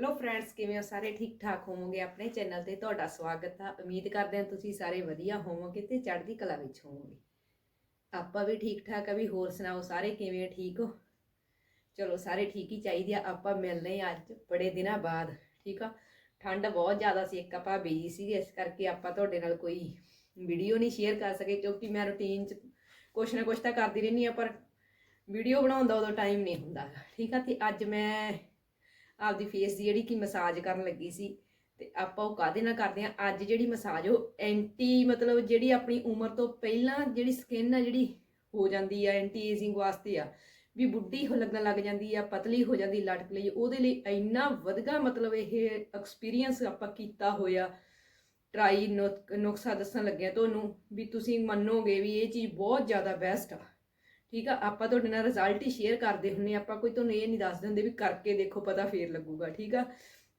Hello friends ਕਿਵੇਂ ਹੋ? ਸਾਰੇ ਠੀਕ ਠਾਕ ਹੋਵੋਗੇ? ਆਪਣੇ ਚੈਨਲ ਤੇ ਤੁਹਾਡਾ ਸਵਾਗਤ ਆ। ਉਮੀਦ ਕਰਦੇ ਹਾਂ ਤੁਸੀਂ ਸਾਰੇ ਵਧੀਆ ਹੋਵੋਗੇ ਤੇ ਚੜ੍ਹਦੀ ਕਲਾ ਵਿੱਚ ਹੋਵੋਗੇ। ਆਪਾਂ ਵੀ ਠੀਕ ਠਾਕ ਆ। ਵੀ ਹੋਰ ਸੁਣਾਓ ਸਾਰੇ ਕਿਵੇਂ ਹੋ ਠੀਕ ਹੋ? ਚਲੋ, ਸਾਰੇ ਠੀਕ ਹੀ ਚਾਹੀਦੇ ਆ। ਆਪਾਂ ਮਿਲਨੇ ਆ ਅੱਜ ਬੜੇ ਦਿਨਾਂ ਬਾਅਦ, ਠੀਕ ਆ? ਠੰਡ ਬਹੁਤ ਜ਼ਿਆਦਾ ਸੀ। ਇੱਕ ਆਪਾਂ ਬੀਜੀ ਸੀ ਇਸ ਕਰਕੇ ਆਪਾਂ ਤੁਹਾਡੇ ਨਾਲ ਕੋਈ ਵੀਡੀਓ ਨਹੀਂ ਸ਼ੇਅਰ ਕਰ ਸਕੇ, ਕਿਉਂਕਿ ਮੈਂ ਰੁਟੀਨ 'ਚ ਕੁਛ ਨਾ ਕੁਛ ਤਾਂ ਕਰਦੀ ਰਹਿੰਦੀ ਆ ਪਰ ਵੀਡੀਓ ਬਣਾਉਣ ਦਾ ਉਦੋਂ ਟਾਈਮ ਨਹੀਂ ਹੁੰਦਾ। ਠੀਕ ਆ? ਤੇ ਅੱਜ ਮੈਂ ਆਪਦੀ ਫੇਸ ਦੀ ਜਿਹੜੀ ਕਿ ਮਸਾਜ ਕਰਨ ਲੱਗੀ ਸੀ ਤੇ ਆਪਾਂ ਉਹ ਕਾਦੇ ਨਾਲ ਕਰਦੇ ਆ ਅੱਜ ਜਿਹੜੀ ਮਸਾਜ ਉਹ ਐਂਟੀ ਮਤਲਬ ਜਿਹੜੀ ਆਪਣੀ ਉਮਰ ਤੋਂ ਪਹਿਲਾਂ ਜਿਹੜੀ ਸਕਿਨ ਆ ਜਿਹੜੀ ਹੋ ਜਾਂਦੀ ਆ ਐਂਟੀ ਏਜਿੰਗ ਵਾਸਤੇ ਆ, ਵੀ ਬੁੱਢੀ ਹੋ ਲੱਗਣ ਲੱਗ ਜਾਂਦੀ ਆ, ਪਤਲੀ ਹੋ ਜਾਂਦੀ ਲਟਕ ਲਈ, ਉਹਦੇ ਲਈ ਇੰਨਾ ਵਧਗਾ ਮਤਲਬ ਇਹ ਐਕਸਪੀਰੀਅੰਸ ਆਪਾਂ ਕੀਤਾ ਹੋਇਆ। ਟਰਾਈ ਨੁਕਸਾ ਦੱਸਣ ਲੱਗਿਆ ਤੁਹਾਨੂੰ ਵੀ ਤੁਸੀਂ ਮੰਨੋਗੇ ਵੀ ਇਹ ਚੀਜ਼ ਬਹੁਤ ਜ਼ਿਆਦਾ ਬੈਸਟ ਆ। ਠੀਕ ਆ, ਆਪਾਂ ਤੁਹਾਡੇ ਨਾਲ ਰਿਜ਼ਲਟ ਹੀ ਸ਼ੇਅਰ ਕਰਦੇ ਹੁੰਨੇ ਆਪਾਂ ਕੋਈ ਤੁਹਾਨੂੰ ਇਹ ਨਹੀਂ ਦੱਸ ਦਿੰਦੇ ਵੀ ਕਰਕੇ ਦੇਖੋ ਪਤਾ ਫੇਰ ਲੱਗੂਗਾ, ਠੀਕ ਆ?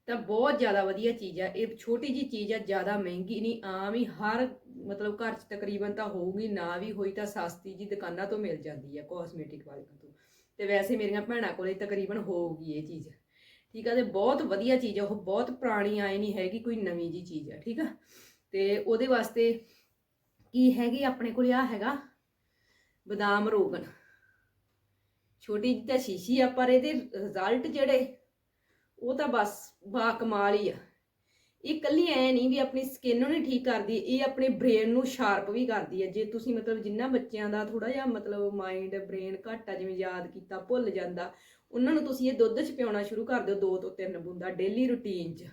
ਤਾਂ ਬਹੁਤ ਜ਼ਿਆਦਾ ਵਧੀਆ ਚੀਜ਼ ਆ, ਇਹ ਛੋਟੀ ਜੀ ਚੀਜ਼ ਆ, ਜ਼ਿਆਦਾ ਮਹਿੰਗੀ ਨਹੀਂ, ਆਮ ਹੀ ਹਰ ਮਤਲਬ ਘਰ 'ਚ ਤਕਰੀਬਨ ਤਾਂ ਹੋਊਗੀ, ਨਾ ਵੀ ਹੋਈ ਤਾਂ ਸਸਤੀ ਜੀ ਦੁਕਾਨਾਂ ਤੋਂ ਮਿਲ ਜਾਂਦੀ ਆ ਕਾਸਮੈਟਿਕ ਵਾਲਿਆਂ ਤੋਂ। ਤੇ ਵੈਸੇ ਮੇਰੀਆਂ ਭੈਣਾਂ ਕੋਲੇ ਤਕਰੀਬਨ ਹੋਊਗੀ ਇਹ ਚੀਜ਼, ਠੀਕ ਆ? ਤੇ ਬਹੁਤ ਵਧੀਆ ਚੀਜ਼ ਆ, ਉਹ ਬਹੁਤ ਪੁਰਾਣੀ ਆਏ ਨਹੀਂ ਹੈਗੀ, ਕੋਈ ਨਵੀਂ ਜੀ ਚੀਜ਼ ਆ, ਠੀਕ ਆ? ਤੇ ਉਹਦੇ ਵਾਸਤੇ ਕੀ ਹੈਗੀ ਆਪਣੇ ਕੋਲ ਆ ਹੈਗਾ ਬਦਾਮ ਰੋਗਨ। ਛੋਟੀ ਜਿਹੀ ਤਾਂ ਸ਼ੀਸ਼ੀ ਆ, ਪਰ ਇਹਦੇ ਰਿਜ਼ਲਟ ਜਿਹੜੇ, ਉਹ ਤਾਂ ਬਸ ਬਾ ਕਮਾਲ ਹੀ ਆ। ਇਹ ਕੱਲੀ ਐ ਨਹੀਂ ਵੀ ਆਪਣੀ ਸਕਿਨ ਨੂੰ ਨਹੀਂ ਠੀਕ ਕਰਦੀ, ਇਹ ਆਪਣੇ ਬ੍ਰੇਨ ਨੂੰ ਸ਼ਾਰਪ ਵੀ ਕਰਦੀ ਹੈ ਜੇ ਤੁਸੀਂ ਮਤਲਬ ਜਿੰਨਾ ਬੱਚਿਆਂ ਦਾ ਥੋੜਾ ਜਿਹਾ ਮਤਲਬ ਮਾਈਂਡ ਬ੍ਰੇਨ ਘੱਟ ਆ, ਜਿਵੇਂ ਯਾਦ ਕੀਤਾ, ਭੁੱਲ ਜਾਂਦਾ, ਉਹਨਾਂ ਨੂੰ ਤੁਸੀਂ ਇਹ ਦੁੱਧ 'ਚ ਪਿਉਣਾ ਸ਼ੁਰੂ ਕਰ ਦਿਓ, ਦੋ ਤੋਂ ਤਿੰਨ ਬੂੰਦਾ ਡੇਲੀ ਰੁਟੀਨ 'ਚ।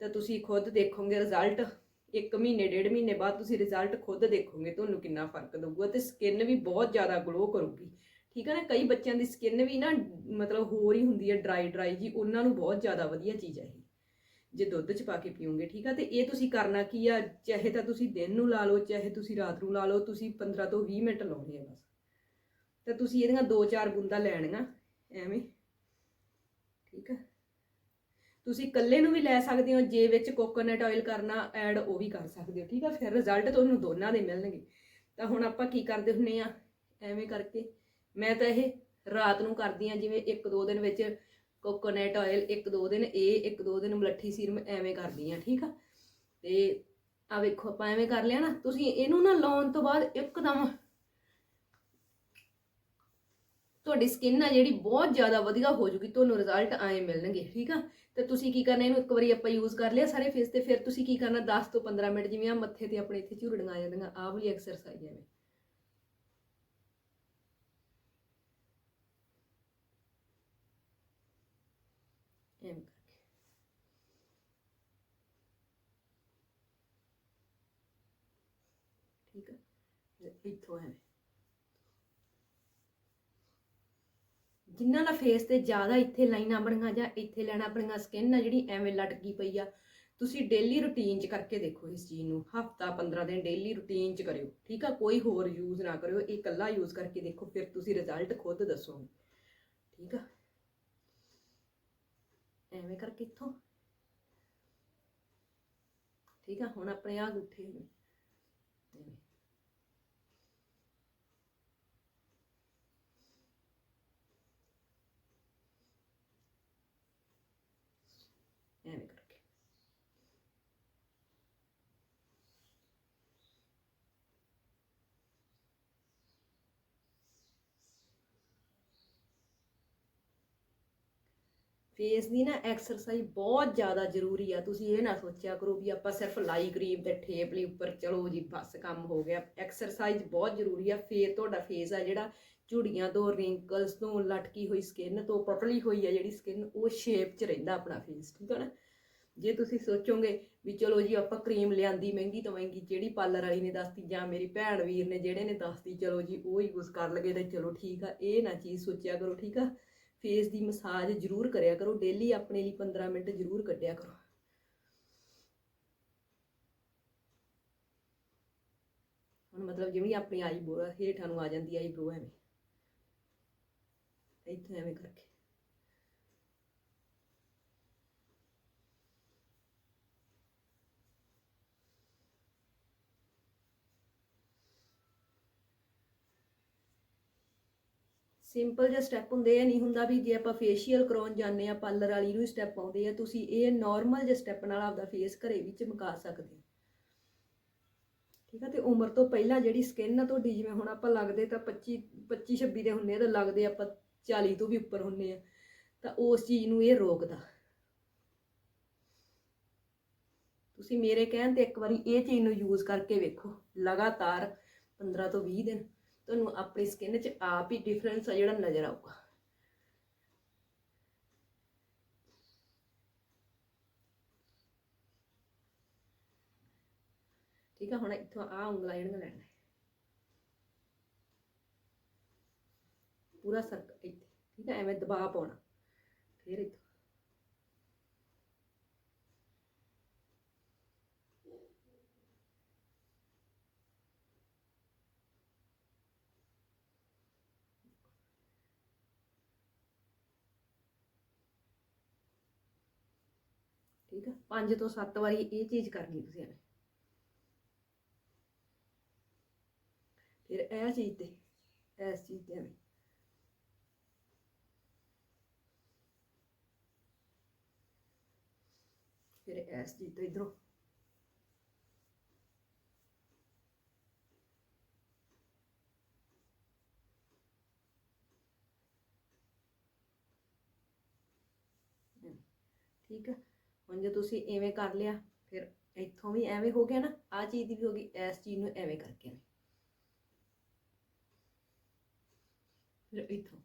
ਤਾਂ ਤੁਸੀਂ ਖੁਦ ਦੇਖੋਗੇ ਰਿਜ਼ਲਟ ਇੱਕ ਮਹੀਨੇ, ਡੇਢ ਮਹੀਨੇ ਬਾਅਦ ਤੁਸੀਂ ਰਿਜ਼ਲਟ ਖੁਦ ਦੇਖੋਗੇ, ਤੁਹਾਨੂੰ ਕਿੰਨਾ ਫ਼ਰਕ ਦਊਗਾ ਤੇ ਸਕਿਨ ਵੀ ਬਹੁਤ ਜ਼ਿਆਦਾ ਗਲੋ ਕਰੂਗੀ। ਠੀਕ ਹੈ ਨਾ? ਕਈ ਬੱਚਿਆਂ ਦੀ ਸਕਿਨ ਵੀ ਨਾ ਮਤਲਬ ਹੋਰ ਹੀ ਹੁੰਦੀ ਹੈ ਡਰਾਈ ਡਰਾਈ ਜੀ, ਉਹਨਾਂ ਨੂੰ ਬਹੁਤ ਜ਼ਿਆਦਾ ਵਧੀਆ ਚੀਜ਼ ਹੈ ਇਹ। ਜੇ ਦੁੱਧ 'ਚ ਪਾ ਕੇ ਪੀਓਗੇ, ਠੀਕ ਆ? ਤੇ ਇਹ ਤੁਸੀਂ ਕਰਨਾ ਕੀ ਆ? ਚਾਹੇ ਤਾਂ ਤੁਸੀਂ ਦਿਨ ਨੂੰ ਲਾ ਲਓ, ਚਾਹੇ ਤੁਸੀਂ ਰਾਤ ਨੂੰ ਲਾ ਲਓ, ਤੁਸੀਂ 15 ਤੋਂ 20 ਮਿੰਟ ਲਾਉਣੇ ਆ ਬਸ। ਤਾਂ ਤੁਸੀਂ ਇਹਦੀਆਂ ਦੋ ਚਾਰ ਬੂੰਦਾਂ ਲੈਣੀਆਂ, ਐਵੇਂ। ਠੀਕ ਆ? ਤੁਸੀਂ ਇਕੱਲੇ ਨੂੰ ਵੀ ਲੈ ਸਕਦੇ ਹੋ, ਜੇ ਵਿੱਚ ਕੋਕੋਨਟ ਆਇਲ ਕਰਨਾ ਐਡ ਉਹ ਵੀ ਕਰ ਸਕਦੇ ਹੋ, ਠੀਕ ਆ? ਫਿਰ ਰਿਜ਼ਲਟ ਤੁਹਾਨੂੰ ਦੋਨਾਂ ਦੇ ਮਿਲਣਗੇ। ਤਾਂ ਹੁਣ ਆਪਾਂ ਕੀ ਕਰਦੇ ਹੁੰਨੇ ਆ? ਐਵੇਂ ਕਰਕੇ ਮੈਂ ਤਾਂ ਇਹ ਰਾਤ ਨੂੰ ਕਰਦੀ ਆ, ਜਿਵੇਂ ਇੱਕ ਦੋ ਦਿਨ ਵਿੱਚ ਕੋਕੋਨਟ ਆਇਲ ਇੱਕ ਦੋ ਦਿਨ ਇਹ, ਇੱਕ ਦੋ ਦਿਨ ਮਲੱਠੀ ਸੀਰਮ, ਐਵੇਂ ਕਰਦੀ ਆ, ਠੀਕ ਆ? ਤੇ ਆ ਵੇਖੋ, ਆਪਾਂ ਐਵੇਂ ਕਰ ਲਿਆ ਨਾ, ਤੁਸੀਂ ਇਹਨੂੰ ਨਾ ਲਾਉਣ ਤੋਂ ਬਾਅਦ ਇੱਕਦਮ ਤੁਹਾਡੀ ਸਕਿਨ ਆ ਜਿਹੜੀ ਬਹੁਤ ਜ਼ਿਆਦਾ ਵਧੀਆ ਹੋ ਜੂਗੀ, ਤੁਹਾਨੂੰ ਰਿਜ਼ਲਟ ਆਏ ਮਿਲਣਗੇ, ਠੀਕ ਆ? ਤੇ ਤੁਸੀਂ ਕੀ ਕਰਨਾ, ਇਹਨੂੰ ਇੱਕ ਵਾਰੀ ਆਪਾਂ ਯੂਜ਼ ਕਰ ਲਿਆ ਸਾਰੇ ਫੇਸ ਤੇ, ਫਿਰ ਤੁਸੀਂ ਕੀ ਕਰਨਾ 10 ਤੋਂ 15 ਮਿੰਟ ਜਿਵੇਂ ਆ ਮੱਥੇ ਤੇ ਆਪਣੇ ਇੱਥੇ ਝੁਰੜੀਆਂ ਆ ਜਾਂਦੀਆਂ ਆਹ ਵਾਲੀ ਐਕਸਰਸਾਈਜ਼ ਐਵੇਂ। ਐਵੇਂ ਕਰਕੇ। ਠੀਕ ਆ? ਇੱਥੋਂ ਐਵੇਂ। ਜਿਨ੍ਹਾਂ ਦਾ ਫੇਸ ਤੇ ਜ਼ਿਆਦਾ ਇੱਥੇ ਲਾਈਨਾਂ ਬਣੀਆਂ ਜਾਂ ਇੱਥੇ ਲੈਣਾ ਆਪਣੀਆਂ ਸਕਿਨ ਆ ਜਿਹੜੀ ਐਵੇਂ ਲਟਕੀ ਪਈ ਆ, ਤੁਸੀਂ ਡੇਲੀ ਰੁਟੀਨ 'ਚ ਕਰਕੇ ਦੇਖੋ ਇਸ ਚੀਜ਼ ਨੂੰ। ਹਫਤਾ 15 ਦਿਨ ਡੇਲੀ ਰੁਟੀਨ 'ਚ ਕਰਿਓ। ਠੀਕ ਆ? ਕੋਈ ਹੋਰ ਯੂਜ਼ ਨਾ ਕਰਿਓ। ਇਹ ਇਕੱਲਾ ਯੂਜ਼ ਕਰਕੇ ਦੇਖੋ, ਫਿਰ ਤੁਸੀਂ ਰਿਜ਼ਲਟ ਖੁਦ ਦੱਸੋਗੇ। ਠੀਕ ਆ? ਐਵੇਂ ਕਰਕੇ ਇੱਥੋਂ। ਠੀਕ ਆ? ਹੁਣ ਆਪਣੇ ਆ ਗੁੱਠੇ ਨੇ ਐਵੇਂ ਐਵੇਂ ਕਰਕੇ ਫੇਸ ਦੀ ਨਾ ਐਕਸਰਸਾਈਜ਼ ਬਹੁਤ ਜ਼ਿਆਦਾ ਜ਼ਰੂਰੀ ਆ। ਤੁਸੀਂ ਇਹ ਨਾ ਸੋਚਿਆ ਕਰੋ ਵੀ ਆਪਾਂ ਸਿਰਫ ਲਾਈ ਕਰੀਮ ਤੇ ਠੇਪ ਲਈ ਉੱਪਰ, ਚਲੋ ਜੀ, ਬਸ ਕੰਮ ਹੋ ਗਿਆ। ਐਕਸਰਸਾਈਜ਼ ਬਹੁਤ ਜ਼ਰੂਰੀ ਆ। ਫੇਰ ਤੁਹਾਡਾ ਫੇਸ ਆ ਜਿਹੜਾ ਝੁੜੀਆਂ ਤੋਂ ਰਿੰਕਲਸ ਤੋਂ, ਲਟਕੀ ਹੋਈ ਸਕਿਨ ਤੋਂ ਪਟਲੀ ਹੋਈ ਆ ਜਿਹੜੀ ਸਕਿਨ ਉਹ ਸ਼ੇਪ 'ਚ ਰਹਿੰਦਾ ਆਪਣਾ ਫੇਸ ਠੀਕ ਹੈ ਨਾ? ਜੇ ਤੁਸੀਂ ਸੋਚੋਗੇ ਵੀ ਚਲੋ ਜੀ, ਆਪਾਂ ਕਰੀਮ ਲਿਆਂਦੀ ਮਹਿੰਗੀ ਤੋਂ ਮਹਿੰਗੀ, ਜਿਹੜੀ ਪਾਰਲਰ ਵਾਲੀ ਨੇ ਦੱਸਤੀ ਜਾਂ ਮੇਰੀ ਭੈਣ ਵੀਰ ਨੇ, ਜਿਹੜੇ ਨੇ ਦੱਸਤੀ, ਚਲੋ ਜੀ, ਉਹ ਯੂਜ਼ ਕਰ ਲਗੇ ਤੇ ਚਲੋ ਠੀਕ ਆ। ਇਹ ਨਾ ਚੀਜ਼ ਸੋਚਿਆ ਕਰੋ, ਠੀਕ ਆ? ਫੇਸ ਦੀ ਮਸਾਜ ਜ਼ਰੂਰ ਕਰਿਆ ਕਰੋ ਡੇਲੀ ਆਪਣੇ ਲਈ 15 ਮਿੰਟ ਜ਼ਰੂਰ ਕੱਢਿਆ ਕਰੋ। ਹੁਣ ਮਤਲਬ ਜਿਵੇਂ ਆਪਣੀ ਆਈਬ੍ਰੋ ਹੇਠਾਂ ਨੂੰ ਆ ਜਾਂਦੀ ਆਈਬ੍ਰੋ ਐਵੇਂ। ਇੱਥੇ ਐਵੇਂ ਕਰਕੇ। ਸਿੰਪਲ ਜਿਹਾ ਸਟੈਪ ਹੁੰਦੇ ਆ, ਨਹੀਂ ਹੁੰਦਾ ਵੀ ਜੇ ਆਪਾਂ ਫੇਸ਼ੀਅਲ ਕਰਾਉਣ ਜਾਂਦੇ ਆ ਪਾਰਲਰ ਵਾਲੀ ਨੂੰ ਸਟੈਪ ਆਉਂਦੇ ਆ, ਤੁਸੀਂ ਇਹ ਨਾਰਮਲ ਜਿਹੇ ਸਟੈਪ ਨਾਲ ਆਪਦਾ ਫੇਸ ਘਰੇ ਵੀ ਚਮਕਾ ਸਕਦੇ ਠੀਕ ਆ, ਤੇ ਉਮਰ ਤੋਂ ਪਹਿਲਾਂ ਜਿਹੜੀ ਸਕਿਨ ਆ ਤੁਹਾਡੀ, ਜਿਵੇਂ ਹੁਣ ਆਪਾਂ ਲੱਗਦੇ ਤਾਂ 25 25 26 ਦੇ ਹੁੰਨੇ ਆ, ਤਾਂ ਲੱਗਦੇ ਆਪਾਂ 40 ਤੋਂ ਵੀ ਉੱਪਰ ਹੁੰਨੇ ਆ, ਤਾਂ ਉਸ ਚੀਜ਼ ਨੂੰ ਇਹ ਰੋਕਦਾ। ਤੁਸੀਂ ਮੇਰੇ ਕਹਿਣ ਤੇ ਇੱਕ ਵਾਰੀ ਇਹ ਚੀਜ਼ ਨੂੰ ਯੂਜ਼ ਕਰਕੇ ਵੇਖੋ, ਲਗਾਤਾਰ 15 ਤੋਂ 20 ਦਿਨ। ਤੁਹਾਨੂੰ ਆਪਣੀ ਸਕਿਨ 'ਚ ਆਪ ਹੀ ਡਿਫਰੈਂਸ ਆ ਜਿਹੜਾ ਨਜ਼ਰ ਆਊਗਾ। ਠੀਕ ਆ, ਹੁਣ ਇੱਥੋਂ ਆ ਉਂਗਲਾਂ ਜਿਹੜੀਆਂ ਲੈਣਾ ਪੂਰਾ ਸਰਕਲ ਇੱਥੇ, ਠੀਕ ਹੈ ਐਵੇਂ ਦਬਾਅ ਪਾਉਣਾ, ਫਿਰ ਇੱਥੋਂ। ਠੀਕ ਆ? ਪੰਜ ਤੋਂ ਸੱਤ ਵਾਰੀ ਇਹ ਚੀਜ਼ ਕਰਨੀ ਤੁਸੀਂ ਐਵੇਂ। ਫਿਰ ਇਹ ਚੀਜ਼ ਤੇ, ਇਸ ਚੀਜ਼ ਤੇ ਐਵੇਂ। ਫਿਰ ਇਸ ਚੀਜ਼ ਤੋਂ ਇਧਰੋਂ। ਠੀਕ ਆ? ਹੁਣ ਜੇ ਤੁਸੀਂ ਐਵੇਂ ਕਰ ਲਿਆ, ਫਿਰ ਇੱਥੋਂ ਵੀ ਐਵੇਂ ਹੋ ਗਿਆ ਨਾ ਆ ਚੀਜ਼ ਦੀ ਵੀ ਹੋ ਗਈ, ਇਸ ਚੀਜ਼ ਨੂੰ ਐਵੇਂ ਕਰਕੇ ਐਵੇਂ। ਫਿਰ ਇੱਥੋਂ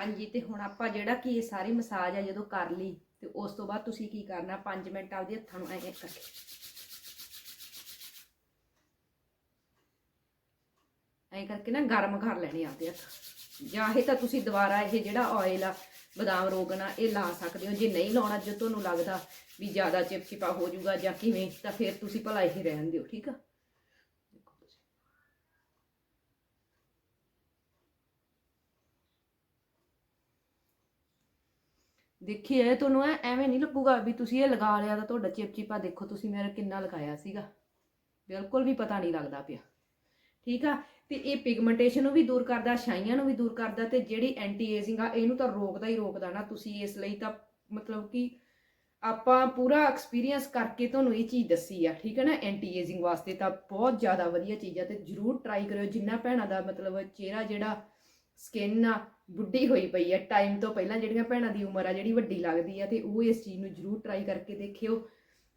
ਹਾਂਜੀ, ਤੇ ਹੁਣ ਆਪਾਂ ਜਿਹੜਾ ਕਿ ਇਹ ਸਾਰੀ ਮਸਾਜ ਆ ਜਦੋਂ ਕਰ ਲਈ, ਤੇ ਉਸ ਤੋਂ ਬਾਅਦ ਤੁਸੀਂ ਕੀ ਕਰਨਾ? 5 ਮਿੰਟ ਆਪਦੇ ਹੱਥਾਂ ਨੂੰ ਐਵੇਂ ਕਰਕੇ। ਐਂ ਕਰਕੇ ਨਾ ਗਰਮ ਕਰ ਲੈਣੇ ਆਪਦੇ ਹੱਥ। ਜਾਂ ਇਹ ਤਾਂ ਤੁਸੀਂ ਦੁਬਾਰਾ ਇਹ ਜਿਹੜਾ ਆਇਲ ਆ, ਬਦਾਮ, ਰੋਗਨ ਆ, ਇਹ ਲਾ ਸਕਦੇ ਹੋ। ਜੇ ਨਹੀਂ ਲਾਉਣਾ, ਜੇ ਤੁਹਾਨੂੰ ਲੱਗਦਾ ਵੀ ਜ਼ਿਆਦਾ ਚਿਪਚਿਪਾ ਹੋ ਜਾਊਗਾ ਜਾਂ ਕਿਵੇਂ, ਤਾਂ ਫਿਰ ਤੁਸੀਂ ਭਲਾ ਇਹ ਰਹਿਣ ਦਿਓ, ਠੀਕ ਆ ਦੇਖੋ ਤੁਸੀਂ। ਦੇਖਿਏ ਤੁਹਾਨੂੰ ਐ, ਐਵੇਂ ਨਹੀਂ ਲੱਗੂਗਾ ਵੀ ਤੁਸੀਂ ਇਹ ਲਗਾ ਲਿਆ ਤਾਂ ਤੁਹਾਡਾ ਚਿਪਚਿਪਾ ਦੇਖੋ, ਤੁਸੀਂ ਮੇਰਾ ਕਿੰਨਾ ਲਗਾਇਆ ਸੀਗਾ। ਬਿਲਕੁਲ ਵੀ ਪਤਾ ਨਹੀਂ ਲੱਗਦਾ ਪਿਆ। ਠੀਕ ਆ? ਤੇ ਇਹ ਪਿਗਮੈਂਟੇਸ਼ਨ ਨੂੰ ਵੀ ਦੂਰ ਕਰਦਾ, ਛਾਈਆਂ ਨੂੰ ਵੀ ਦੂਰ ਕਰਦਾ ਤੇ ਜਿਹੜੀ ਐਂਟੀ ਏਜਿੰਗ ਆ, ਇਹਨੂੰ ਤਾਂ ਰੋਕਦਾ ਹੀ ਰੋਕਦਾ ਨਾ। ਤੁਸੀਂ ਇਸ ਲਈ ਤਾਂ ਮਤਲਬ ਕਿ ਆਪਾਂ ਪੂਰਾ ਐਕਸਪੀਰੀਅੰਸ ਕਰਕੇ ਤੁਹਾਨੂੰ ਇਹ ਚੀਜ਼ ਦੱਸੀ ਆ। ਠੀਕ ਹੈ ਨਾ? ਐਂਟੀ ਏਜਿੰਗ ਵਾਸਤੇ ਤਾਂ ਬਹੁਤ ਜ਼ਿਆਦਾ ਵਧੀਆ ਚੀਜ਼ ਆ ਤੇ ਜਰੂਰ ਟਰਾਈ ਕਰਿਓ। ਜਿੰਨਾ ਭੈਣਾਂ ਦਾ ਮਤਲਬ ਚਿਹਰਾ ਜਿਹੜਾ ਸਕਿਨ ਆ, ਬੁੱਢੀ ਹੋਈ ਪਈ ਹੈ ਟਾਈਮ ਤੋਂ ਪਹਿਲਾਂ ਜਿਹੜੀਆਂ ਭੈਣਾਂ ਦੀ ਉਮਰ ਆ, ਜਿਹੜੀ ਵੱਡੀ ਲੱਗਦੀ ਆ, ਤੇ ਉਹ ਇਸ ਚੀਜ਼ ਨੂੰ ਜਰੂਰ ਟਰਾਈ ਕਰਕੇ ਦੇਖਿਓ।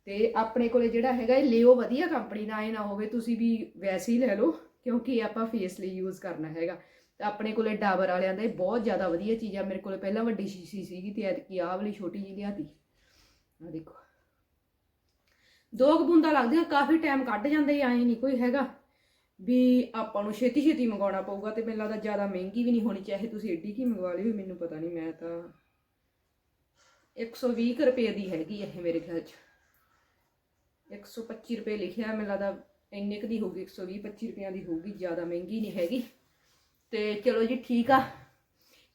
ਤੇ ਆਪਣੇ ਕੋਲੇ ਜਿਹੜਾ ਹੈਗਾ ਇਹ ਲਿਓ ਵਧੀਆ ਕੰਪਨੀ ਦਾ ਇਹ ਨਾ ਹੋਵੇ, ਤੁਸੀਂ ਵੀ ਵੈਸੇ ਹੀ ਲੈ ਲਓ, ਕਿਉਂਕਿ ਆਪਾਂ ਫੇਸ ਲਈ ਯੂਜ਼ ਕਰਨਾ ਹੈਗਾ। ਤੇ ਆਪਣੇ ਕੋਲੇ ਡਾਬਰ ਵਾਲਿਆਂ ਦਾ ਇਹ ਬਹੁਤ ਜ਼ਿਆਦਾ ਵਧੀਆ ਚੀਜ਼ ਆ। ਮੇਰੇ ਕੋਲੇ ਪਹਿਲਾਂ ਵੱਡੀ ਸ਼ੀਸ਼ੀ ਸੀਗੀ ਤੇ ਐਤਕੀ ਆਹ ਵਾਲੀ ਛੋਟੀ ਜਿਹੀ ਲਿਆਤੀ। ਆ ਦੇਖੋ। ਦੋ ਕੁ ਬੂੰਦਾਂ ਲੱਗਦੀਆਂ, ਕਾਫੀ ਟਾਈਮ ਕੱਢ ਜਾਂਦੇ ਐ ਨਹੀਂ ਕੋਈ ਹੈਗਾ। ਵੀ ਆਪਾਂ ਨੂੰ ਛੇਤੀ ਛੇਤੀ ਮੰਗਾਉਣਾ ਪਊਗਾ ਤੇ ਮੈਨੂੰ ਲੱਗਦਾ ਜ਼ਿਆਦਾ ਮਹਿੰਗੀ ਵੀ ਨਹੀਂ ਹੋਣੀ ਚਾਹੇ ਤੁਸੀਂ ਏਡੀ ਕੀ ਮੰਗਵਾ ਲਈ ਮੈਨੂੰ ਪਤਾ ਨਹੀਂ, ਮੈਂ ਤਾਂ 120 ਕੁ ਰੁਪਏ ਦੀ ਹੈਗੀ ਇਹ ਮੇਰੇ ਖਿਆਲ ਚ। 125 ਰੁਪਏ ਲਿਖਿਆ, ਮੈਨੂੰ ਲੱਗਦਾ ਇੰਨੇ ਕੁ ਦੀ ਹੋਊਗੀ 120 25 ਰੁਪਈਆਂ ਦੀ ਹੋਊਗੀ, ਜ਼ਿਆਦਾ ਮਹਿੰਗੀ ਨਹੀਂ ਹੈਗੀ। ਤੇ ਚਲੋ ਜੀ, ਠੀਕ ਆ।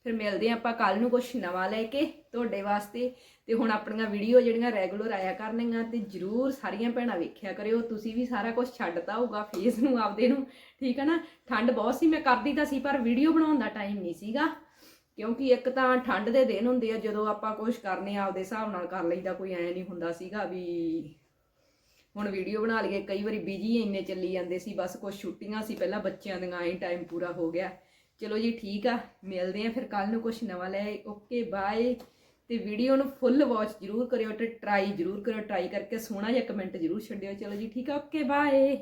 ਫਿਰ ਮਿਲਦੇ ਆ ਆਪਾਂ ਕੱਲ ਨੂੰ ਕੁਝ ਨਵਾਂ ਲੈ ਕੇ ਤੁਹਾਡੇ ਵਾਸਤੇ। ਤੇ ਹੁਣ ਆਪਣੀਆਂ ਵੀਡੀਓ ਜਿਹੜੀਆਂ ਰੈਗੂਲਰ ਆਇਆ ਕਰਨੀਆਂ ਤੇ ਜਰੂਰ ਸਾਰੀਆਂ ਭੈਣਾਂ ਵੇਖਿਆ ਕਰਿਓ। ਤੁਸੀਂ ਵੀ ਸਾਰਾ ਕੁਝ ਛੱਡਤਾ ਹੋਊਗਾ ਫੇਸ ਨੂੰ ਆਪਦੇ ਨੂੰ, ਠੀਕ ਹੈ ਨਾ? ਠੰਡ ਬਹੁਤ ਸੀ, ਮੈਂ ਕਰਦੀ ਤਾਂ ਸੀ, ਪਰ ਵੀਡੀਓ ਬਣਾਉਣ ਦਾ ਟਾਈਮ ਨਹੀਂ ਸੀਗਾ। ਕਿਉਂਕਿ ਇੱਕ ਤਾਂ ਠੰਡ ਦੇ ਦਿਨ ਹੁੰਦੇ ਆ, ਜਦੋਂ ਆਪਾਂ ਕੁਝ ਕਰਨੇ ਆਪਦੇ ਹਿਸਾਬ ਨਾਲ ਕਰ ਲਈਦਾ, ਕੋਈ ਐ ਨਹੀਂ ਹੁੰਦਾ ਸੀਗਾ ਵੀ ਹੁਣ ਵੀਡੀਓ ਬਣਾ ਲਈਏ। ਕਈ ਵਾਰੀ ਬਿਜ਼ੀ ਇੰਨੇ ਚੱਲੀ ਜਾਂਦੇ ਸੀ, ਬਸ ਕੁਝ ਛੁੱਟੀਆਂ ਸੀ, ਪਹਿਲਾਂ ਬੱਚਿਆਂ ਦੀਆਂ, ਐਂ ਟਾਈਮ ਪੂਰਾ ਹੋ ਗਿਆ। ਚਲੋ ਜੀ ਠੀਕ ਆ, ਮਿਲਦੇ ਆ ਫਿਰ ਕੱਲ ਨੂੰ ਕੁਝ ਨਵਾਂ ਲੈ ਓਕੇ ਬਾਏ ਤੇ ਵੀਡੀਓ ਨੂੰ ਫੁੱਲ ਵਾਚ ਜਰੂਰ ਕਰਿਓ ਤੇ ਟਰਾਈ ਜਰੂਰ ਕਰਿਓ। ਟਰਾਈ ਕਰਕੇ ਸੋਹਣਾ ਜਿਹਾ ਕਮੈਂਟ ਜਰੂਰ ਛੱਡਿਓ। ਚਲੋ ਜੀ ਠੀਕ ਆ ਓਕੇ ਬਾਏ